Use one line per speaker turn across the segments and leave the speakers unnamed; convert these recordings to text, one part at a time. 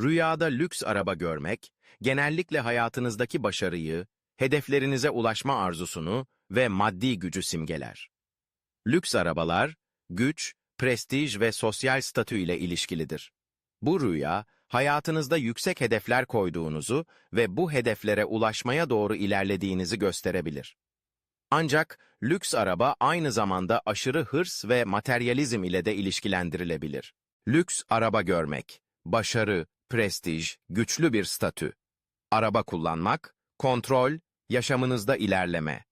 Rüyada lüks araba görmek, genellikle hayatınızdaki başarıyı, hedeflerinize ulaşma arzusunu ve maddi gücü simgeler. Lüks arabalar, güç, prestij ve sosyal statü ile ilişkilidir. Bu rüya, hayatınızda yüksek hedefler koyduğunuzu ve bu hedeflere ulaşmaya doğru ilerlediğinizi gösterebilir. Ancak lüks araba aynı zamanda aşırı hırs ve materyalizm ile de ilişkilendirilebilir. Lüks araba görmek, başarı, prestij, güçlü bir statü. Araba kullanmak, kontrol, yaşamınızda ilerleme.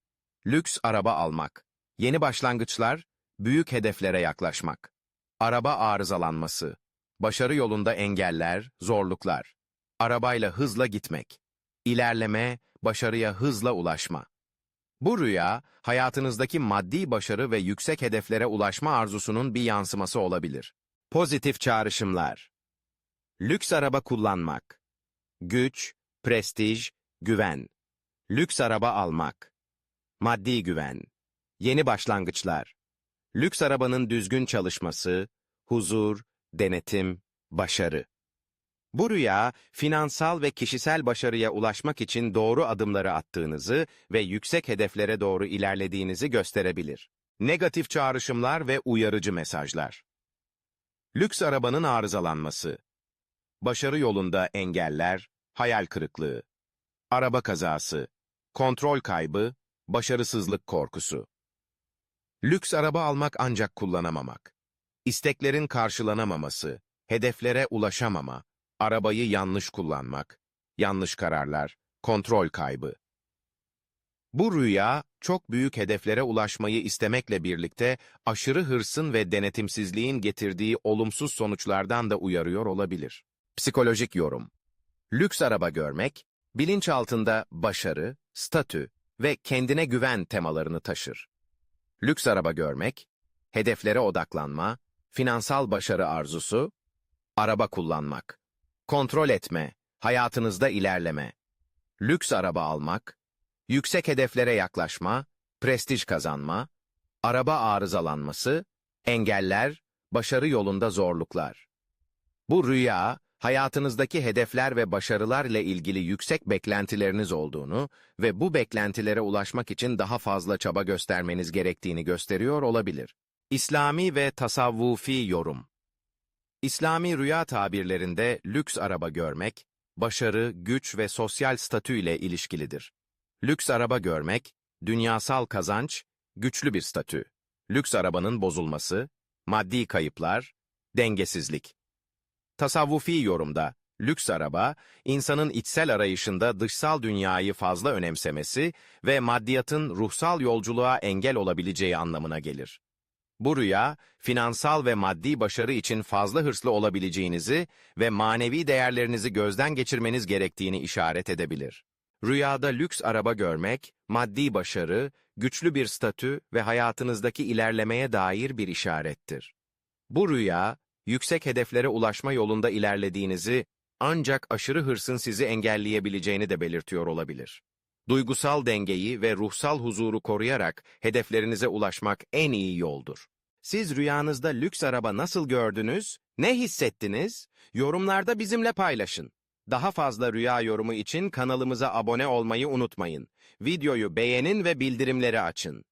Lüks araba almak, yeni başlangıçlar, büyük hedeflere yaklaşmak. Araba arızalanması, başarı yolunda engeller, zorluklar. Arabayla hızla gitmek. İlerleme, başarıya hızla ulaşma. Bu rüya, hayatınızdaki maddi başarı ve yüksek hedeflere ulaşma arzusunun bir yansıması olabilir. Pozitif çağrışımlar. Lüks araba kullanmak. Güç, prestij, güven. Lüks araba almak. Maddi güven. Yeni başlangıçlar. Lüks arabanın düzgün çalışması, huzur, denetim, başarı. Bu rüya, finansal ve kişisel başarıya ulaşmak için doğru adımları attığınızı ve yüksek hedeflere doğru ilerlediğinizi gösterebilir. Negatif çağrışımlar ve uyarıcı mesajlar. Lüks arabanın arızalanması. Başarı yolunda engeller, hayal kırıklığı. Araba kazası, kontrol kaybı, başarısızlık korkusu. Lüks araba almak ancak kullanamamak. İsteklerin karşılanamaması, hedeflere ulaşamama, arabayı yanlış kullanmak, yanlış kararlar, kontrol kaybı. Bu rüya, çok büyük hedeflere ulaşmayı istemekle birlikte aşırı hırsın ve denetimsizliğin getirdiği olumsuz sonuçlardan da uyarıyor olabilir. Psikolojik yorum Lüks araba görmek, bilinç altında başarı, statü ve kendine güven temalarını taşır. Lüks araba görmek, hedeflere odaklanma, finansal başarı arzusu, araba kullanmak, kontrol etme, hayatınızda ilerleme, lüks araba almak, yüksek hedeflere yaklaşma, prestij kazanma, araba arızalanması, engeller, başarı yolunda zorluklar. Bu rüya, hayatınızdaki hedefler ve başarılar ile ilgili yüksek beklentileriniz olduğunu ve bu beklentilere ulaşmak için daha fazla çaba göstermeniz gerektiğini gösteriyor olabilir. İslami ve tasavvufi yorum İslami rüya tabirlerinde lüks araba görmek, başarı, güç ve sosyal statü ile ilişkilidir. Lüks araba görmek, dünyasal kazanç, güçlü bir statü. Lüks arabanın bozulması, maddi kayıplar, dengesizlik. Tasavvufi yorumda, lüks araba, insanın içsel arayışında dışsal dünyayı fazla önemsemesi ve maddiyatın ruhsal yolculuğa engel olabileceği anlamına gelir. Bu rüya, finansal ve maddi başarı için fazla hırslı olabileceğinizi ve manevi değerlerinizi gözden geçirmeniz gerektiğini işaret edebilir. Rüyada lüks araba görmek, maddi başarı, güçlü bir statü ve hayatınızdaki ilerlemeye dair bir işarettir. Bu rüya, yüksek hedeflere ulaşma yolunda ilerlediğinizi ancak aşırı hırsın sizi engelleyebileceğini de belirtiyor olabilir. Duygusal dengeyi ve ruhsal huzuru koruyarak hedeflerinize ulaşmak en iyi yoldur. Siz rüyanızda lüks araba nasıl gördünüz? Ne hissettiniz? Yorumlarda bizimle paylaşın. Daha fazla rüya yorumu için kanalımıza abone olmayı unutmayın. Videoyu beğenin ve bildirimleri açın.